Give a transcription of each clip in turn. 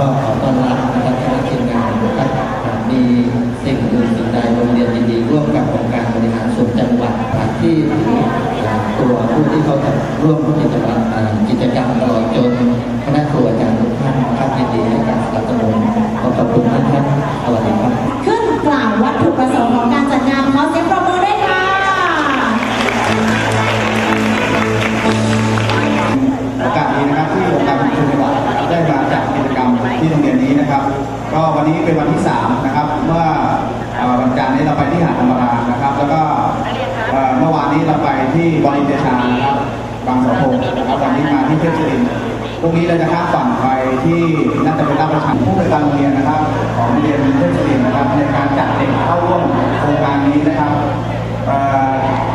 ก็ขอต้อนรับนะครับคณะทีมงานนะครับมีสิ่งอื่นสิ่งใดโรงเรียนดีๆร่วมกับองค์การบริหารส่วนจังหวัดที่ตัวผู้ที่เขาจะร่วมกิจกรรม ก็วันนี้เป็นวันที่3นะครับเมื่อวันจันทร์นี้เราไปที่หาดธรรมรานะครับ แล้วก็เมื่อวานนี้เราไปที่บริเดชานะครับบางสาธงนะครับวันนี้มาที่เพชรบุรีพรุ่งนี้เราจะข้ามฝั่งไปที่น่าจะเป็นรับประชาผู้บริการโรงเรียนนะครับ ของโรงเรียนเพชรบุรีนะครับ ในการจัดเด็กเข้าร่วมโครงการนี้นะครับ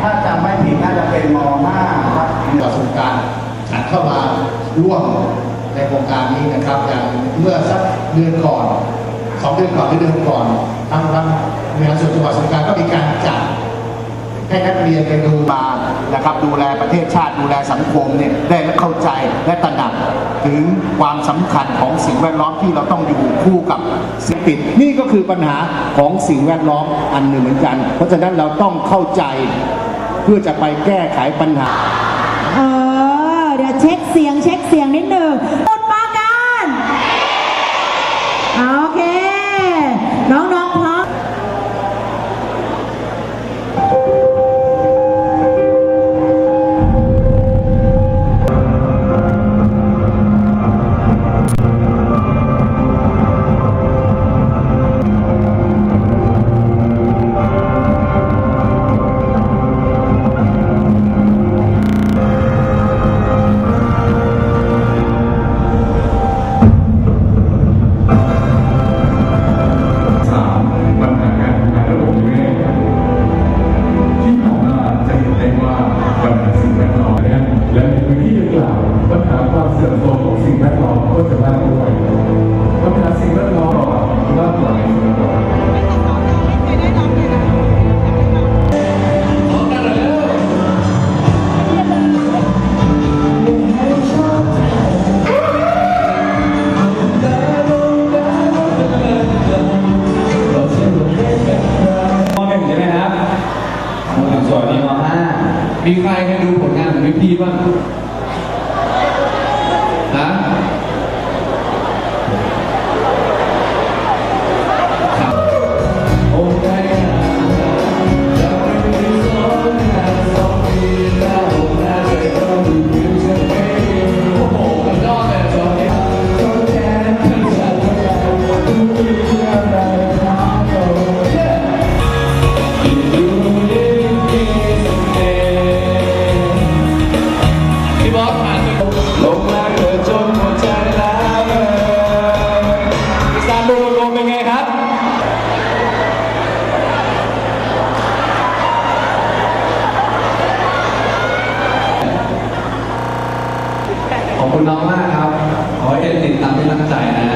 ถ้าจำไม่ผิดน่าจะเป็นม .5 ครับประสบการณ์หันเข้ามาร่วม ในโครงการนี้นะครับอย่างเมื่อสักเดือนก่อนสองเดือนก่อนหรือเดือนก่อนทางทางหน่วยงานส่วนจังหวัดสงขลาก็มีการจัดให้นักเรียนไปดูมานะครับ ดูแลประเทศชาติดูแลสังคมเนี่ยได้เข้าใจและตระหนักถึงความสำคัญของสิ่งแวดล้อมที่เราต้องอยู่คู่กับสิ่งปิด นี่ก็คือปัญหาของสิ่งแวดล้อมอันหนึ่งเหมือนกัน เพราะฉะนั้นเราต้องเข้าใจเพื่อจะไปแก้ไขปัญหา เออ เดี๋ยวเช็คเสียงเช็คเสียงนิดหนึ่ง มีใครให้ดูผลงานของพี่บ้าง คุณน้องมากครับ ขอให้ติดตามเป็นกำลังใจนะ